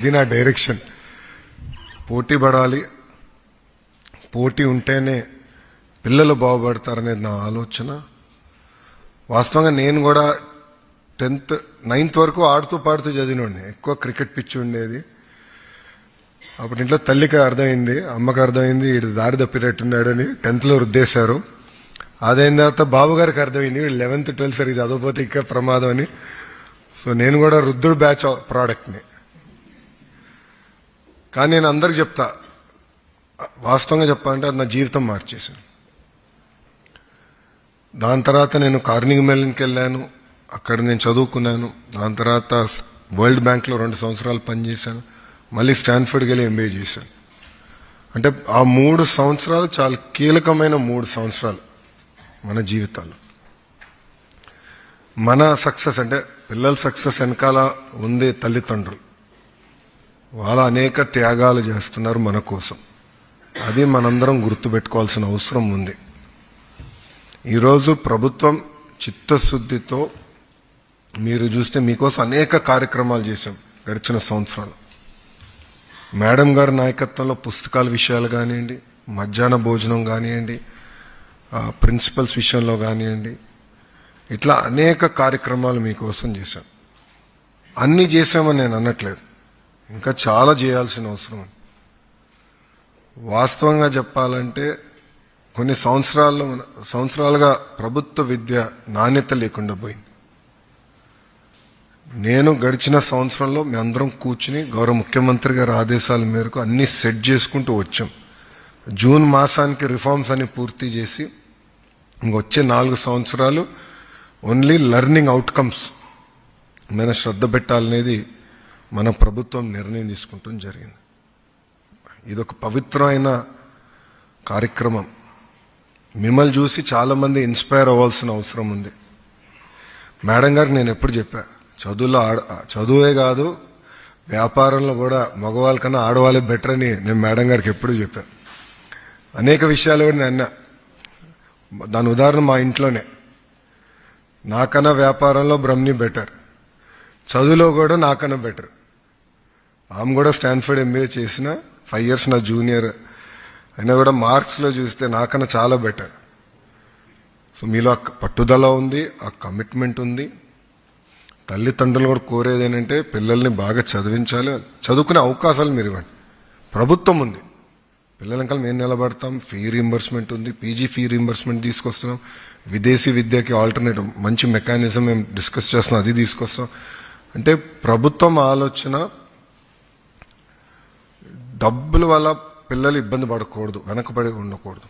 ఇది నా డైరెక్షన్. పోటీ పడాలి. పోటీ ఉంటేనే పిల్లలు బాగుపడతారనేది నా ఆలోచన. వాస్తవంగా నేను కూడా టెన్త్ నైన్త్ వరకు ఆడుతూ పాడుతూ చదివినోడిని. ఎక్కువ క్రికెట్ పిచ్చి ఉండేది. అప్పుడు ఇంట్లో తల్లికి అర్థమైంది అమ్మకి అర్థమైంది వీడు దారి తప్పినట్టున్నాడని టెన్త్లో రుద్దేశారు. అదైన తర్వాత బాబు గారికి అర్థమైంది వీడు లెవెన్త్ ట్వెల్త్ సరిగ్గా చదవకపోతే ఇంకా ప్రమాదం అని. సో నేను కూడా రుద్దుడు బ్యాచ్ ప్రోడక్ట్ని. కానీ నేను అందరికి చెప్తా. వాస్తవంగా చెప్పాలంటే అది నా జీవితం మార్చేశాను దాని తర్వాత నేను కార్నింగ్ మెల్లిన్కి వెళ్ళాను. అక్కడ నేను చదువుకున్నాను. దాని తర్వాత వరల్డ్ బ్యాంక్లో రెండు సంవత్సరాలు పనిచేశాను. మళ్ళీ స్టాన్ఫర్డ్కి వెళ్ళి ఎంబీఏ చేశాను. అంటే ఆ మూడు సంవత్సరాలు చాలా కీలకమైన మూడు సంవత్సరాలు మన జీవితాలు. మన సక్సెస్ అంటే పిల్లల సక్సెస్ వెనకాల ఉంది తల్లిదండ్రులు. వాళ్ళు అనేక త్యాగాలు చేస్తున్నారు మన కోసం. అది మనందరం గుర్తుపెట్టుకోవాల్సిన అవసరం ఉంది. ఈరోజు ప్రభుత్వం చిత్తశుద్ధితో మీరు చూస్తే మీకోసం అనేక కార్యక్రమాలు చేశాం గడిచిన సంవత్సరాలు. మేడం గారి నాయకత్వంలో పుస్తకాల విషయాలు కానివ్వండి మధ్యాహ్న భోజనం కానివ్వండి ప్రిన్సిపల్స్ విషయంలో కానివ్వండి ఇట్లా అనేక కార్యక్రమాలు మీకోసం చేశాం. అన్నీ చేశామని నేను అనట్లేదు. ఇంకా చాలా చేయాల్సిన అవసరం వాస్తవంగా చెప్పాలంటే కొన్ని సంవత్సరాల్లో సంవత్సరాలుగా ప్రభుత్వ విద్య నాణ్యత లేకుండా పోయింది. నేను గడిచిన సంవత్సరంలో మీ అందరం కూర్చుని గౌరవ ముఖ్యమంత్రి గారి ఆదేశాల మేరకు అన్ని సెట్ చేసుకుంటూ వచ్చాం. జూన్ మాసానికి రిఫార్మ్స్ అని పూర్తి చేసి ఇంకొచ్చే నాలుగు సంవత్సరాలు ఓన్లీ లెర్నింగ్ అవుట్కమ్స్ మీద శ్రద్ధ పెట్టాలనేది మన ప్రభుత్వం నిర్ణయం తీసుకుంటూ జరిగింది. ఇది ఒక పవిత్రమైన కార్యక్రమం. మిమ్మల్ని చూసి చాలామంది ఇన్స్పైర్ అవ్వాల్సిన అవసరం ఉంది. మేడం గారికి నేను ఎప్పుడు చెప్పా చదువులో ఆడ చదువే కాదు వ్యాపారంలో కూడా మగవాళ్ళ కన్నా ఆడవాళ్ళే బెటర్ అని నేను మేడం గారికి ఎప్పుడు చెప్పా. అనేక విషయాలు కూడా నేను అన్నా. దాని ఉదాహరణ మా ఇంట్లోనే. నాకన్నా వ్యాపారంలో బ్రహ్మి బెటర్ చదువులో కూడా నాకన్నా బెటర్ ఆమె కూడా స్టాన్ఫర్డ్ ఎంబీఏ చేసిన ఫైవ్ ఇయర్స్ నా జూనియర్ అయినా కూడా మార్క్స్లో చూస్తే నాకన్నా చాలా బెటర్ సో మీలో ఆ పట్టుదల ఉంది ఆ కమిట్మెంట్ ఉంది. తల్లిదండ్రులు కూడా కోరేది ఏంటంటే పిల్లల్ని బాగా చదివించాలి చదువుకునే అవకాశాలు మీరు ఇవ్వండి ప్రభుత్వం ఉంది. పిల్లల మేము నిలబడతాం ఫీ రీంబర్స్మెంట్ ఉంది పీజీ ఫీ రీంబర్స్మెంట్ తీసుకొస్తున్నాం. విదేశీ విద్యకి ఆల్టర్నేటివ్ మంచి మెకానిజం మేము డిస్కస్ చేస్తున్నాం అది తీసుకొస్తాం అంటే ప్రభుత్వం ఆలోచన డబ్బుల వల్ల పిల్లలు ఇబ్బంది పడకూడదు వెనకబడి ఉండకూడదు.